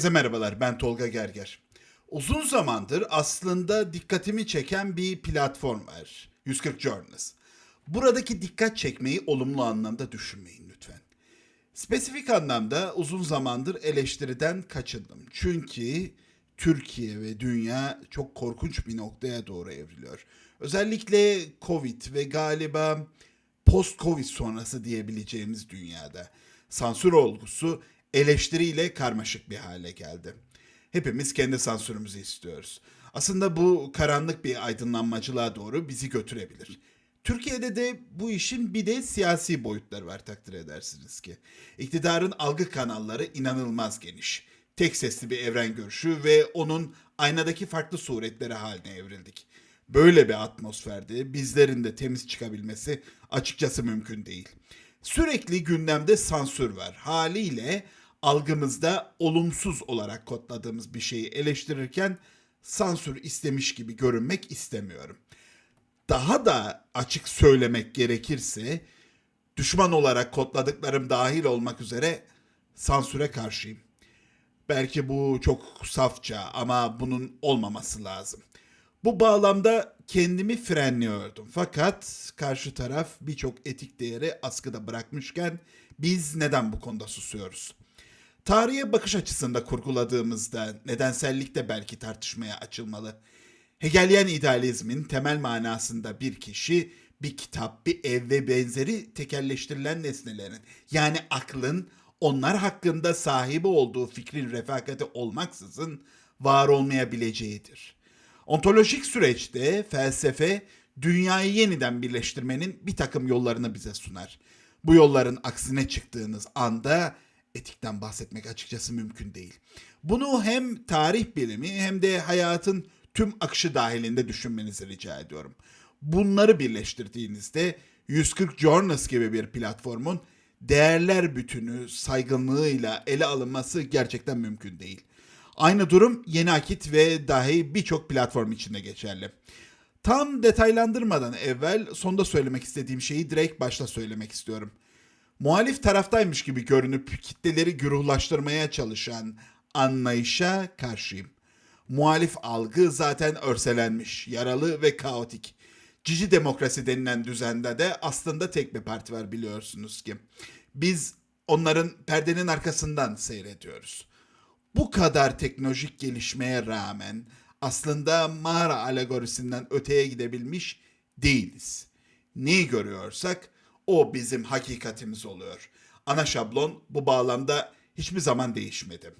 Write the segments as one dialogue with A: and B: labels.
A: Herkese merhabalar, ben Tolga Gerger. Uzun zamandır aslında dikkatimi çeken bir platform var. 140 Journals. Buradaki dikkat çekmeyi olumlu anlamda düşünmeyin lütfen. Spesifik anlamda uzun zamandır eleştiriden kaçındım. Çünkü Türkiye ve dünya çok korkunç bir noktaya doğru evriliyor. Özellikle Covid ve galiba post-Covid sonrası diyebileceğimiz dünyada sansür olgusu eleştiriyle karmaşık bir hale geldi. Hepimiz kendi sansürümüzü istiyoruz. Aslında bu karanlık bir aydınlanmacılığa doğru bizi götürebilir. Türkiye'de de bu işin bir de siyasi boyutları var takdir edersiniz ki. İktidarın algı kanalları inanılmaz geniş. Tek sesli bir evren görüşü ve onun aynadaki farklı suretleri haline evrildik. Böyle bir atmosferde bizlerin de temiz çıkabilmesi açıkçası mümkün değil. Sürekli gündemde sansür var. Haliyle algımızda olumsuz olarak kodladığımız bir şeyi eleştirirken sansür istemiş gibi görünmek istemiyorum. Daha da açık söylemek gerekirse düşman olarak kodladıklarım dahil olmak üzere sansüre karşıyım. Belki bu çok safça ama bunun olmaması lazım. Bu bağlamda kendimi frenliyordum. Fakat karşı taraf birçok etik değeri askıda bırakmışken biz neden bu konuda susuyoruz? Tarihe bakış açısında kurguladığımızda nedensellik de belki tartışmaya açılmalı. Hegelian idealizmin temel manasında bir kişi, bir kitap, bir ev ve benzeri tekelleştirilen nesnelerin yani aklın onlar hakkında sahibi olduğu fikrin refakati olmaksızın var olmayabileceğidir. Ontolojik süreçte felsefe dünyayı yeniden birleştirmenin bir takım yollarını bize sunar. Bu yolların aksine çıktığınız anda etikten bahsetmek açıkçası mümkün değil. Bunu hem tarih bilimi hem de hayatın tüm akışı dahilinde düşünmenizi rica ediyorum. Bunları birleştirdiğinizde 140 Journals gibi bir platformun değerler bütünü saygınlığıyla ele alınması gerçekten mümkün değil. Aynı durum Yeni Akit ve dahi birçok platform içinde geçerli. Tam detaylandırmadan evvel sonda söylemek istediğim şeyi direkt başta söylemek istiyorum. Muhalif taraftaymış gibi görünüp kitleleri güruhlaştırmaya çalışan anlayışa karşıyım. Muhalif algı zaten örselenmiş, yaralı ve kaotik. Cici demokrasi denilen düzende de aslında tek bir parti var biliyorsunuz ki. Biz onların perdenin arkasından seyrediyoruz. Bu kadar teknolojik gelişmeye rağmen aslında mağara alegorisinden öteye gidebilmiş değiliz. Neyi görüyorsak o bizim hakikatimiz oluyor. Ana şablon bu bağlamda hiçbir zaman değişmedi.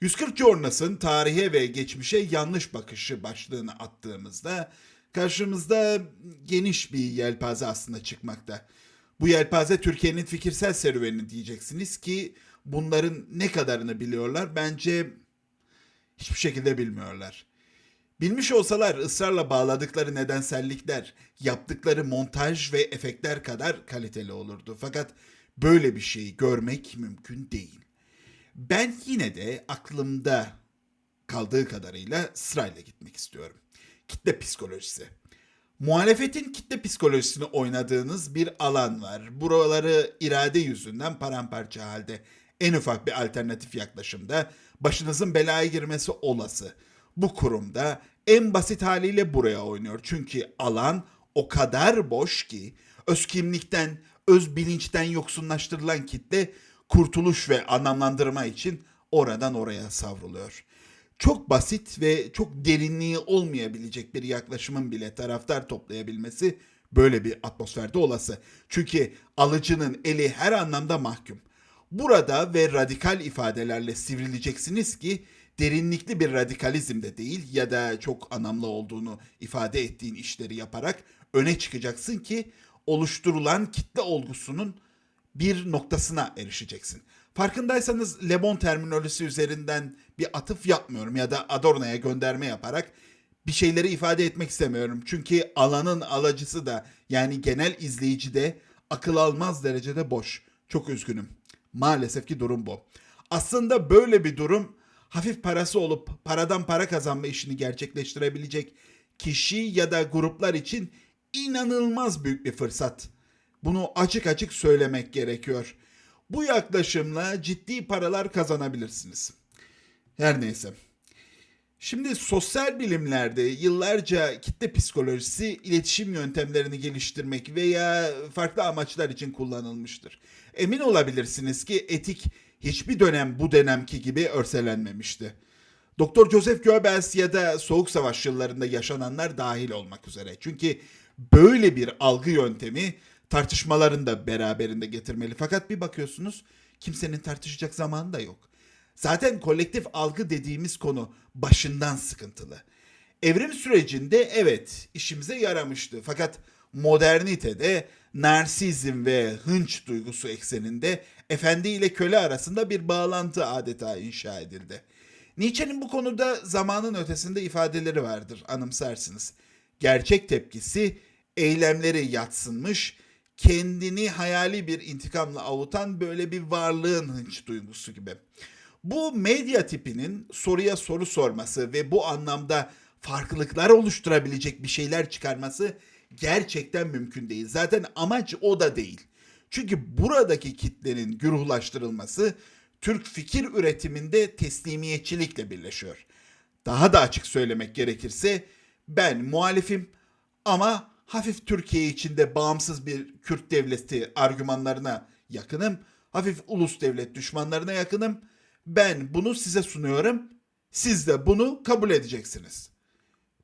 A: 140 Journas'ın tarihe ve geçmişe yanlış bakışı başlığını attığımızda karşımızda geniş bir yelpaze aslında çıkmakta. Bu yelpaze Türkiye'nin fikirsel serüveni diyeceksiniz ki bunların ne kadarını biliyorlar bence hiçbir şekilde bilmiyorlar. Bilmiş olsalar ısrarla bağladıkları nedensellikler, yaptıkları montaj ve efektler kadar kaliteli olurdu. Fakat böyle bir şeyi görmek mümkün değil. Ben yine de aklımda kaldığı kadarıyla sırayla gitmek istiyorum. Kitle psikolojisi. Muhalefetin kitle psikolojisini oynadığınız bir alan var. Buraları irade yüzünden paramparça halde. En ufak bir alternatif yaklaşımda başınızın belaya girmesi olası. Bu kurumda en basit haliyle buraya oynuyor. Çünkü alan o kadar boş ki öz kimlikten, öz bilinçten yoksunlaştırılan kitle kurtuluş ve anlamlandırma için oradan oraya savruluyor. Çok basit ve çok derinliği olmayabilecek bir yaklaşımın bile taraftar toplayabilmesi böyle bir atmosferde olası. Çünkü alıcının eli her anlamda mahkum. Burada ve radikal ifadelerle sivrileceksiniz ki derinlikli bir radikalizm de değil ya da çok anlamlı olduğunu ifade ettiğin işleri yaparak öne çıkacaksın ki oluşturulan kitle olgusunun bir noktasına erişeceksin. Farkındaysanız Le Bon terminolojisi üzerinden bir atıf yapmıyorum ya da Adorno'ya gönderme yaparak bir şeyleri ifade etmek istemiyorum. Çünkü alanın alıcısı da yani genel izleyici de akıl almaz derecede boş. Çok üzgünüm. Maalesef ki durum bu. Aslında böyle bir durum hafif parası olup paradan para kazanma işini gerçekleştirebilecek kişi ya da gruplar için inanılmaz büyük bir fırsat. Bunu açık açık söylemek gerekiyor. Bu yaklaşımla ciddi paralar kazanabilirsiniz. Her neyse. Şimdi sosyal bilimlerde yıllarca kitle psikolojisi iletişim yöntemlerini geliştirmek veya farklı amaçlar için kullanılmıştır. Emin olabilirsiniz ki etik hiçbir dönem bu dönemki gibi örselenmemişti. Doktor Joseph Goebbels ya da Soğuk Savaş yıllarında yaşananlar dahil olmak üzere. Çünkü böyle bir algı yöntemi tartışmaların da beraberinde getirmeli. Fakat bir bakıyorsunuz kimsenin tartışacak zamanı da yok. Zaten kolektif algı dediğimiz konu başından sıkıntılı. Evrim sürecinde evet işimize yaramıştı. Fakat modernitede narsizm ve hınç duygusu ekseninde efendi ile köle arasında bir bağlantı adeta inşa edildi. Nietzsche'nin bu konuda zamanın ötesinde ifadeleri vardır anımsarsınız. Gerçek tepkisi eylemleri yatsınmış, kendini hayali bir intikamla avutan böyle bir varlığın hınç duygusu gibi. Bu medya tipinin soruya soru sorması ve bu anlamda farklılıklar oluşturabilecek bir şeyler çıkarması gerçekten mümkün değil. Zaten amaç o da değil. Çünkü buradaki kitlenin güruhlaştırılması Türk fikir üretiminde teslimiyetçilikle birleşiyor. Daha da açık söylemek gerekirse ben muhalifim ama hafif Türkiye içinde bağımsız bir Kürt devleti argümanlarına yakınım. Hafif ulus devlet düşmanlarına yakınım. Ben bunu size sunuyorum. Siz de bunu kabul edeceksiniz.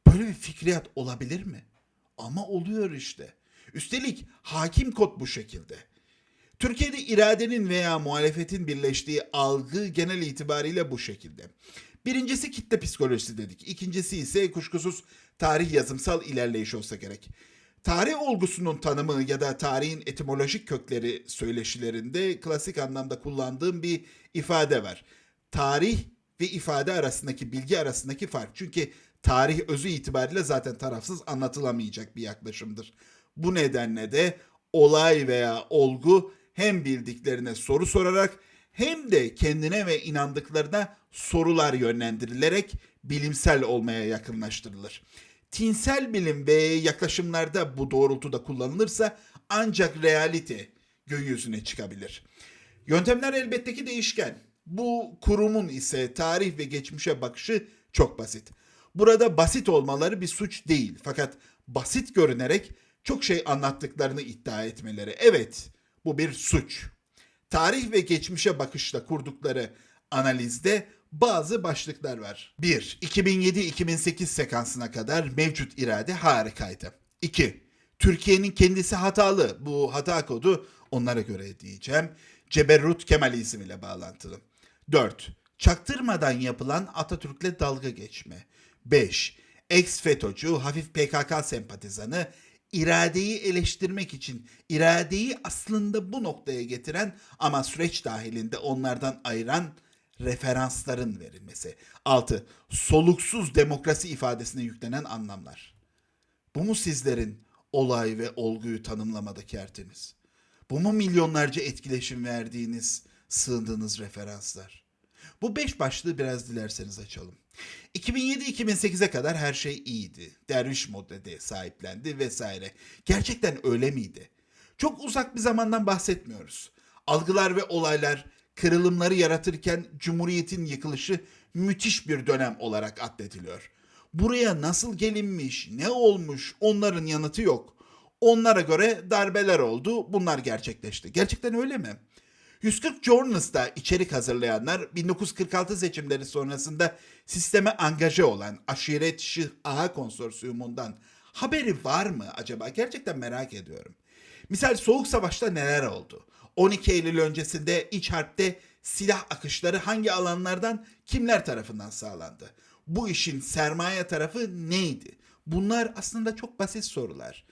A: Böyle bir fikriyat olabilir mi? Ama oluyor işte. Üstelik hakim kod bu şekilde. Türkiye'de iradenin veya muhalefetin birleştiği algı genel itibariyle bu şekilde. Birincisi kitle psikolojisi dedik. İkincisi ise kuşkusuz tarih yazımsal ilerleyiş olsa gerek. Tarih olgusunun tanımı ya da tarihin etimolojik kökleri söyleşilerinde klasik anlamda kullandığım bir ifade var. Tarih ve ifade arasındaki bilgi arasındaki fark. Çünkü tarih özü itibariyle zaten tarafsız anlatılamayacak bir yaklaşımdır. Bu nedenle de olay veya olgu hem bildiklerine soru sorarak hem de kendine ve inandıklarına sorular yönlendirilerek bilimsel olmaya yakınlaştırılır. Tinsel bilim ve yaklaşımlarda bu doğrultuda kullanılırsa ancak realite gün yüzüne çıkabilir. Yöntemler elbette ki değişken. Bu kurumun ise tarih ve geçmişe bakışı çok basit. Burada basit olmaları bir suç değil fakat basit görünerek çok şey anlattıklarını iddia etmeleri. Evet, bu bir suç. Tarih ve geçmişe bakışla kurdukları analizde bazı başlıklar var. 1. 2007-2008 sekansına kadar mevcut irade harikaydı. 2. Türkiye'nin kendisi hatalı. Bu hata kodu onlara göre diyeceğim. Ceberrut Kemalizm ile bağlantılı. 4. Çaktırmadan yapılan Atatürk'le dalga geçme. 5. Ex-FETÖ'cü, hafif PKK sempatizanı, iradeyi eleştirmek için iradeyi aslında bu noktaya getiren ama süreç dahilinde onlardan ayıran referansların verilmesi. 6. Soluksuz demokrasi ifadesine yüklenen anlamlar. Bu mu sizlerin olay ve olguyu tanımlamadaki erteniz? Bu mu milyonlarca etkileşim verdiğiniz, sığındığınız referanslar? Bu beş başlığı biraz dilerseniz açalım. 2007-2008'e kadar her şey iyiydi. Derviş modede sahiplendi vesaire. Gerçekten öyle miydi? Çok uzak bir zamandan bahsetmiyoruz. Algılar ve olaylar kırılımları yaratırken Cumhuriyet'in yıkılışı müthiş bir dönem olarak addediliyor. Buraya nasıl gelinmiş, ne olmuş onların yanıtı yok. Onlara göre darbeler oldu, bunlar gerçekleşti. Gerçekten öyle mi? 140 Journals'ta içerik hazırlayanlar 1946 seçimleri sonrasında sisteme angaje olan Aşiret Şıh Aha Konsorsiyumundan haberi var mı acaba? Gerçekten merak ediyorum. Misal Soğuk Savaş'ta neler oldu? 12 Eylül öncesinde iç harpte silah akışları hangi alanlardan kimler tarafından sağlandı? Bu işin sermaye tarafı neydi? Bunlar aslında çok basit sorular.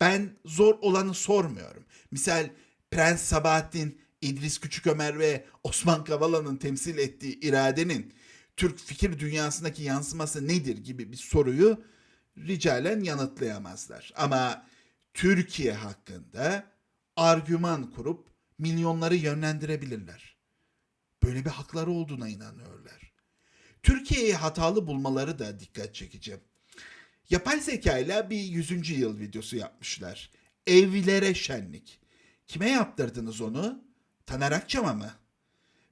A: Ben zor olanı sormuyorum. Misal Prens Sabahattin, İdris Küçükömer ve Osman Kavala'nın temsil ettiği iradenin Türk fikir dünyasındaki yansıması nedir gibi bir soruyu ricalen yanıtlayamazlar. Ama Türkiye hakkında argüman kurup milyonları yönlendirebilirler. Böyle bir hakları olduğuna inanıyorlar. Türkiye'yi hatalı bulmaları da dikkat çekici. Yapay zeka ile bir 100. yıl videosu yapmışlar. Evlere şenlik. Kime yaptırdınız onu? Taner Akçam'a mı?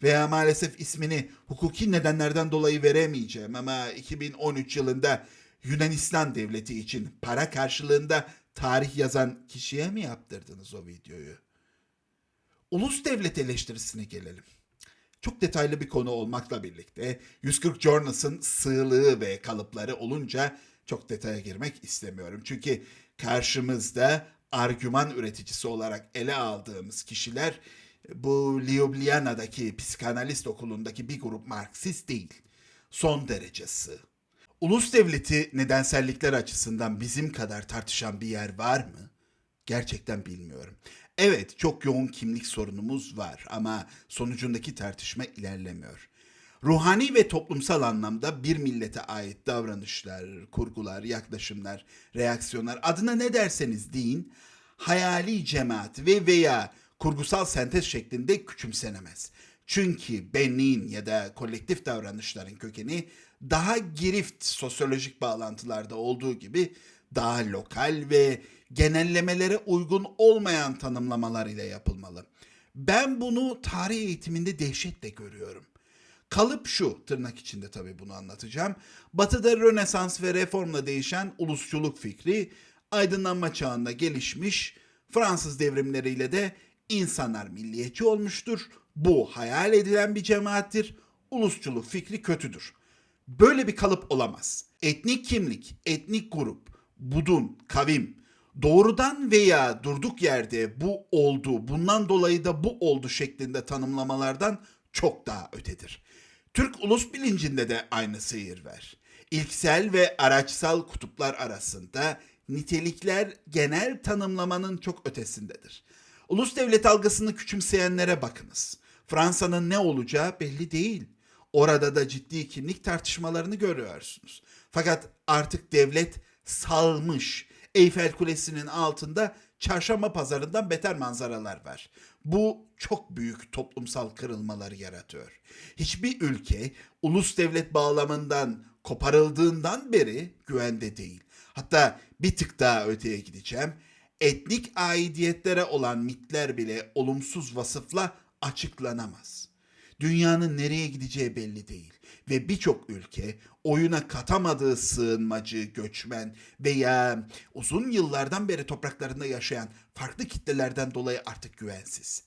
A: veya maalesef ismini hukuki nedenlerden dolayı veremeyeceğim ama 2013 yılında Yunanistan devleti için para karşılığında tarih yazan kişiye mi yaptırdınız o videoyu? Ulus devlet eleştirisine gelelim. Çok detaylı bir konu olmakla birlikte 140 Journals'ın sığlığı ve kalıpları olunca çok detaya girmek istemiyorum. Çünkü karşımızda argüman üreticisi olarak ele aldığımız kişiler bu Ljubljana'daki psikanalist okulundaki bir grup Marksist değil. Son derece sığ. Ulus devleti nedensellikler açısından bizim kadar tartışan bir yer var mı? Gerçekten bilmiyorum. Evet çok yoğun kimlik sorunumuz var ama sonucundaki tartışma ilerlemiyor. Ruhani ve toplumsal anlamda bir millete ait davranışlar, kurgular, yaklaşımlar, reaksiyonlar adına ne derseniz deyin hayali cemaat ve veya kurgusal sentez şeklinde küçümsenemez. Çünkü benliğin ya da kolektif davranışların kökeni daha girift sosyolojik bağlantılarda olduğu gibi daha lokal ve genellemelere uygun olmayan tanımlamalar ile yapılmalı. Ben bunu tarih eğitiminde dehşetle görüyorum. Kalıp şu, tırnak içinde tabii bunu anlatacağım. Batı'da Rönesans ve Reform'la değişen ulusçuluk fikri, aydınlanma çağında gelişmiş, Fransız devrimleriyle de insanlar milliyetçi olmuştur. Bu hayal edilen bir cemaattir. Ulusçuluk fikri kötüdür. Böyle bir kalıp olamaz. Etnik kimlik, etnik grup, budun, kavim doğrudan veya durduk yerde bu oldu, bundan dolayı da bu oldu şeklinde tanımlamalardan çok daha ötedir. Türk ulus bilincinde de aynı seyir ver. İlksel ve araçsal kutuplar arasında nitelikler genel tanımlamanın çok ötesindedir. Ulus devlet algısını küçümseyenlere bakınız. Fransa'nın ne olacağı belli değil. Orada da ciddi kimlik tartışmalarını görüyorsunuz. Fakat artık devlet salmış. Eyfel Kulesi'nin altında çarşamba pazarından beter manzaralar var. Bu çok büyük toplumsal kırılmaları yaratıyor. Hiçbir ülke ulus devlet bağlamından koparıldığından beri güvende değil. Hatta bir tık daha öteye gideceğim. Etnik aidiyetlere olan mitler bile olumsuz vasıfla açıklanamaz. Dünyanın nereye gideceği belli değil ve birçok ülke oyuna katamadığı sığınmacı, göçmen veya uzun yıllardan beri topraklarında yaşayan farklı kitlelerden dolayı artık güvensiz.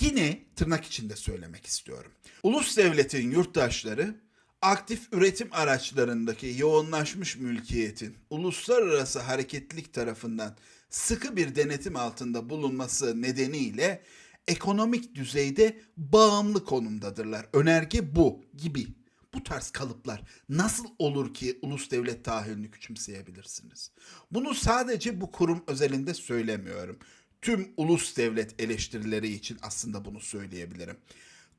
A: Yine tırnak içinde söylemek istiyorum. Ulus devletin yurttaşları aktif üretim araçlarındaki yoğunlaşmış mülkiyetin uluslararası hareketlilik tarafından sıkı bir denetim altında bulunması nedeniyle ekonomik düzeyde bağımlı konumdadırlar. Önerge bu gibi. Bu tarz kalıplar nasıl olur ki ulus devlet tahayyülünü küçümseyebilirsiniz? Bunu sadece bu kurum özelinde söylemiyorum. Tüm ulus devlet eleştirileri için aslında bunu söyleyebilirim.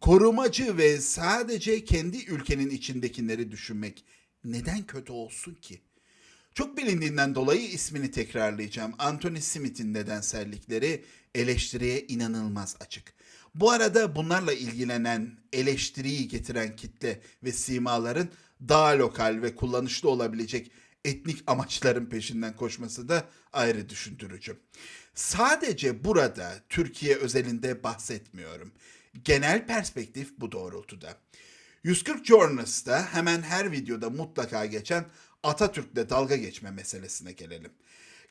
A: Korumacı ve sadece kendi ülkenin içindekileri düşünmek neden kötü olsun ki? Çok bilindiğinden dolayı ismini tekrarlayacağım. Anthony Smith'in nedensellikleri eleştiriye inanılmaz açık. Bu arada bunlarla ilgilenen, eleştiriyi getiren kitle ve simaların daha lokal ve kullanışlı olabilecek etnik amaçların peşinden koşması da ayrı düşündürücü. Sadece burada Türkiye özelinde bahsetmiyorum. Genel perspektif bu doğrultuda. 140 Journalist'ta hemen her videoda mutlaka geçen Atatürk'le dalga geçme meselesine gelelim.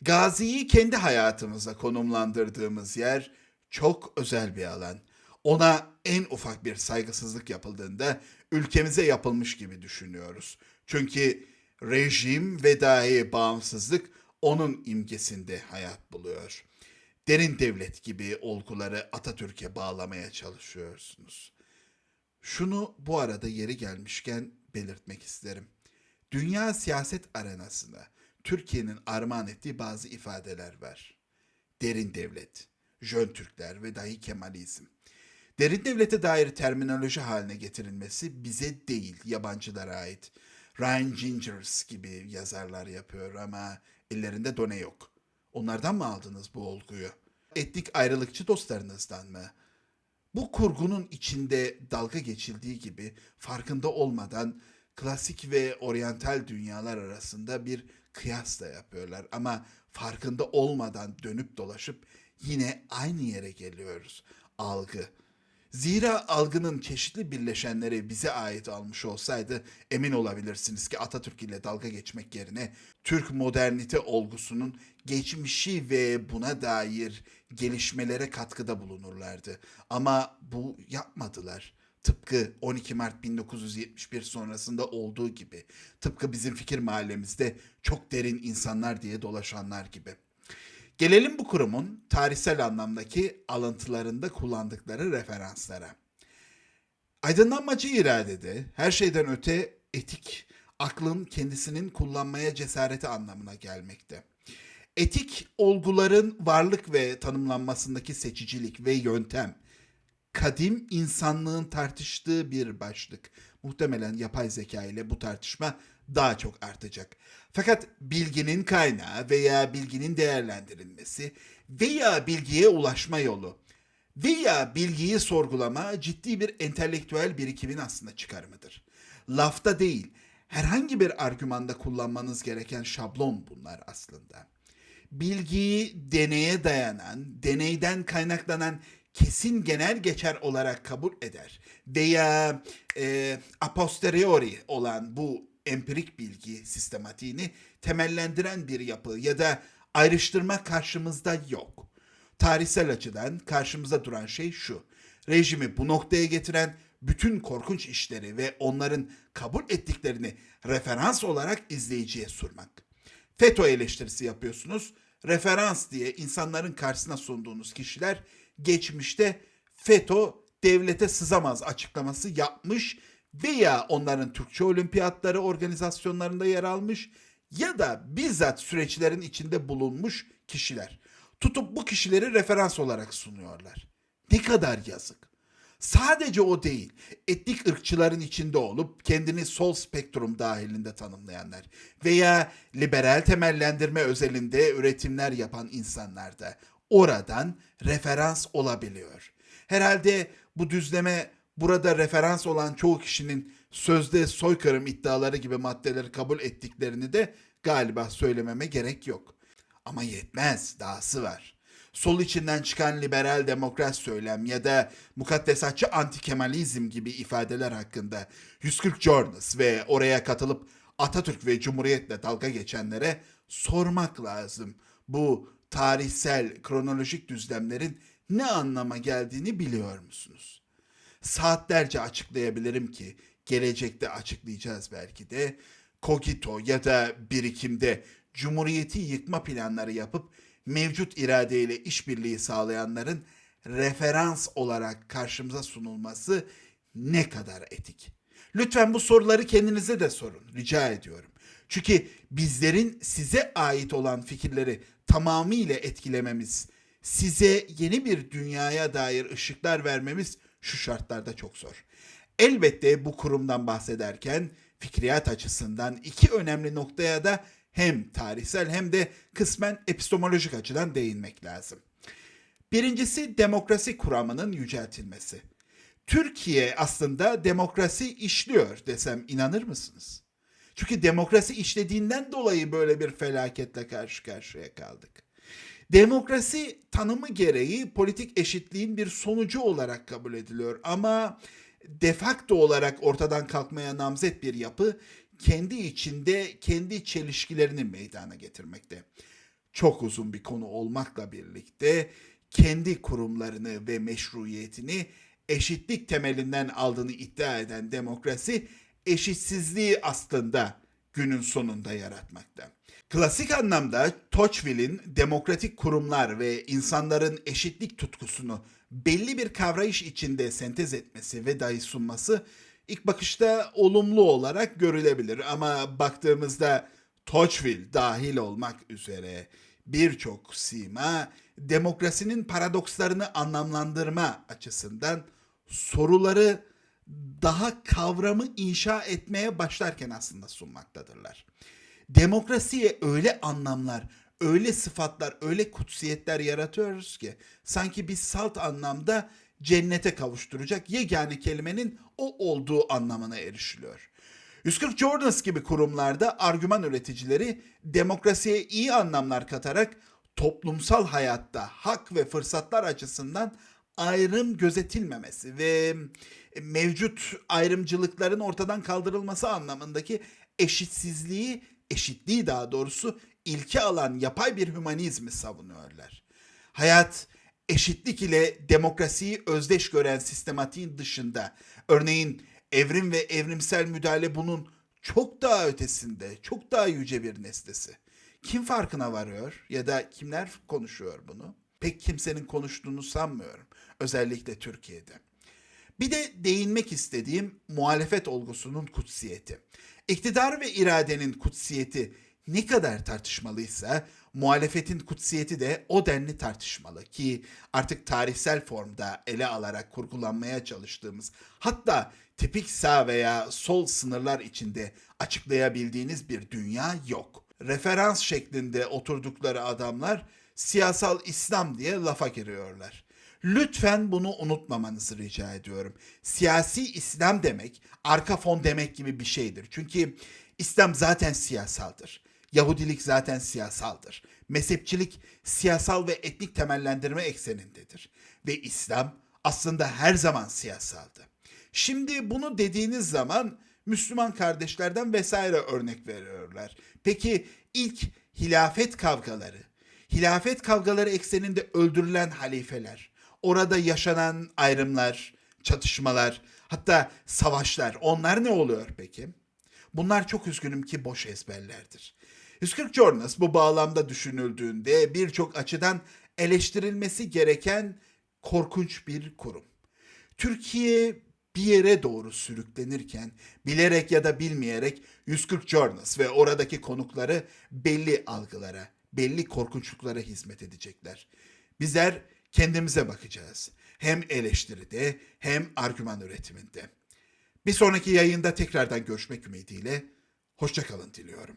A: Gazi'yi kendi hayatımıza konumlandırdığımız yer çok özel bir alan. Ona en ufak bir saygısızlık yapıldığında ülkemize yapılmış gibi düşünüyoruz. Çünkü rejim ve dahi bağımsızlık onun imgesinde hayat buluyor. Derin devlet gibi olguları Atatürk'e bağlamaya çalışıyorsunuz. Şunu bu arada yeri gelmişken belirtmek isterim. Dünya siyaset arenasında Türkiye'nin armağan ettiği bazı ifadeler var. Derin devlet, Jön Türkler ve dahi Kemalizm. Derin devlete dair terminoloji haline getirilmesi bize değil, yabancılara ait. Ryan Gingers gibi yazarlar yapıyor ama ellerinde done yok. Onlardan mı aldınız bu olguyu? Etnik ayrılıkçı dostlarınızdan mı? Bu kurgunun içinde dalga geçildiği gibi farkında olmadan klasik ve oryantal dünyalar arasında bir kıyas da yapıyorlar ama farkında olmadan dönüp dolaşıp yine aynı yere geliyoruz. Algı. Zira algının çeşitli birleşenleri bize ait almış olsaydı emin olabilirsiniz ki Atatürk ile dalga geçmek yerine Türk modernite olgusunun geçmişi ve buna dair gelişmelere katkıda bulunurlardı. Ama bu yapmadılar. Tıpkı 12 Mart 1971 sonrasında olduğu gibi. Tıpkı bizim fikir mahallemizde çok derin insanlar diye dolaşanlar gibi. Gelelim bu kurumun tarihsel anlamdaki alıntılarında kullandıkları referanslara. Aydınlanmacı iradede her şeyden öte etik, aklın kendisinin kullanmaya cesareti anlamına gelmekte. Etik olguların varlık ve tanımlanmasındaki seçicilik ve yöntem, kadim insanlığın tartıştığı bir başlık. Muhtemelen yapay zeka ile bu tartışma daha çok artacak. Fakat bilginin kaynağı veya bilginin değerlendirilmesi veya bilgiye ulaşma yolu veya bilgiyi sorgulama ciddi bir entelektüel birikimin aslında çıkarımıdır. Lafta değil, herhangi bir argümanda kullanmanız gereken şablon bunlar aslında. Bilgiyi deneye dayanan, deneyden kaynaklanan kesin genel geçer olarak kabul eder veya e, a posteriori olan bu empirik bilgi sistematiğini temellendiren bir yapı ya da ayrıştırma karşımızda yok. Tarihsel açıdan karşımıza duran şey şu. Rejimi bu noktaya getiren bütün korkunç işleri ve onların kabul ettiklerini referans olarak izleyiciye sunmak. FETÖ eleştirisi yapıyorsunuz. Referans diye insanların karşısına sunduğunuz kişiler geçmişte FETÖ devlete sızamaz açıklaması yapmış veya onların Türkçe olimpiyatları organizasyonlarında yer almış ya da bizzat süreçlerin içinde bulunmuş kişiler. Tutup bu kişileri referans olarak sunuyorlar. Ne kadar yazık. Sadece o değil, etnik ırkçıların içinde olup kendini sol spektrum dahilinde tanımlayanlar veya liberal temellendirme özelinde üretimler yapan insanlar da oradan referans olabiliyor. Herhalde bu düzleme burada referans olan çoğu kişinin sözde soykırım iddiaları gibi maddeleri kabul ettiklerini de galiba söylememe gerek yok. Ama yetmez, dahası var. Sol içinden çıkan liberal demokrat söylem ya da mukaddesatçı antikemalizm gibi ifadeler hakkında 140 Journals ve oraya katılıp Atatürk ve Cumhuriyet'le dalga geçenlere sormak lazım. Bu tarihsel, kronolojik düzlemlerin ne anlama geldiğini biliyor musunuz? Saatlerce açıklayabilirim ki gelecekte açıklayacağız belki de. Kogito ya da birikimde cumhuriyeti yıkma planları yapıp mevcut iradeyle işbirliği sağlayanların referans olarak karşımıza sunulması ne kadar etik? Lütfen bu soruları kendinize de sorun. Rica ediyorum. Çünkü bizlerin size ait olan fikirleri tamamıyla etkilememiz, size yeni bir dünyaya dair ışıklar vermemiz şu şartlarda çok zor. Elbette bu kurumdan bahsederken fikriyat açısından iki önemli noktaya da hem tarihsel hem de kısmen epistemolojik açıdan değinmek lazım. Birincisi demokrasi kuramının yüceltilmesi. Türkiye aslında demokrasi işliyor desem inanır mısınız? Çünkü demokrasi işlediğinden dolayı böyle bir felaketle karşı karşıya kaldık. Demokrasi tanımı gereği politik eşitliğin bir sonucu olarak kabul ediliyor ama de facto olarak ortadan kalkmaya namzet bir yapı kendi içinde kendi çelişkilerini meydana getirmekte. Çok uzun bir konu olmakla birlikte kendi kurumlarını ve meşruiyetini eşitlik temelinden aldığını iddia eden demokrasi eşitsizliği aslında günün sonunda yaratmakta. Klasik anlamda Tocqueville'in demokratik kurumlar ve insanların eşitlik tutkusunu belli bir kavrayış içinde sentez etmesi ve dahi sunması ilk bakışta olumlu olarak görülebilir ama baktığımızda Tocqueville dahil olmak üzere birçok sima demokrasinin paradokslarını anlamlandırma açısından soruları daha kavramı inşa etmeye başlarken aslında sunmaktadırlar. Demokrasiye öyle anlamlar, öyle sıfatlar, öyle kutsiyetler yaratıyoruz ki sanki biz salt anlamda cennete kavuşturacak yegane kelimenin o olduğu anlamına erişiliyor. 140 Jordans gibi kurumlarda argüman üreticileri demokrasiye iyi anlamlar katarak toplumsal hayatta hak ve fırsatlar açısından ayrım gözetilmemesi ve mevcut ayrımcılıkların ortadan kaldırılması anlamındaki eşitsizliği, eşitliği daha doğrusu ilke alan yapay bir hümanizmi savunuyorlar. Hayat eşitlik ile demokrasiyi özdeş gören sistematiğin dışında örneğin evrim ve evrimsel müdahale bunun çok daha ötesinde, çok daha yüce bir nesnesi. Kim farkına varıyor ya da kimler konuşuyor bunu? Pek kimsenin konuştuğunu sanmıyorum. Özellikle Türkiye'de. Bir de değinmek istediğim muhalefet olgusunun kutsiyeti. İktidar ve iradenin kutsiyeti ne kadar tartışmalıysa muhalefetin kutsiyeti de o denli tartışmalı ki artık tarihsel formda ele alarak kurgulanmaya çalıştığımız hatta tipik sağ veya sol sınırlar içinde açıklayabildiğiniz bir dünya yok. Referans şeklinde oturdukları adamlar siyasal İslam diye lafa giriyorlar. Lütfen bunu unutmamanızı rica ediyorum. Siyasi İslam demek, arka fon demek gibi bir şeydir. Çünkü İslam zaten siyasaldır. Yahudilik zaten siyasaldır. Mezhepçilik siyasal ve etnik temellendirme eksenindedir. Ve İslam aslında her zaman siyasaldı. Şimdi bunu dediğiniz zaman Müslüman kardeşlerden vesaire örnek veriyorlar. Peki ilk hilafet kavgaları, hilafet kavgaları ekseninde öldürülen halifeler, orada yaşanan ayrımlar, çatışmalar, hatta savaşlar onlar ne oluyor peki? Bunlar çok üzgünüm ki boş ezberlerdir. 140 Journals bu bağlamda düşünüldüğünde birçok açıdan eleştirilmesi gereken korkunç bir kurum. Türkiye bir yere doğru sürüklenirken bilerek ya da bilmeyerek 140 Journals ve oradaki konukları belli algılara, belli korkunçluklara hizmet edecekler. Bizler kendimize bakacağız. Hem eleştiride hem argüman üretiminde. Bir sonraki yayında tekrardan görüşmek ümidiyle hoşçakalın diliyorum.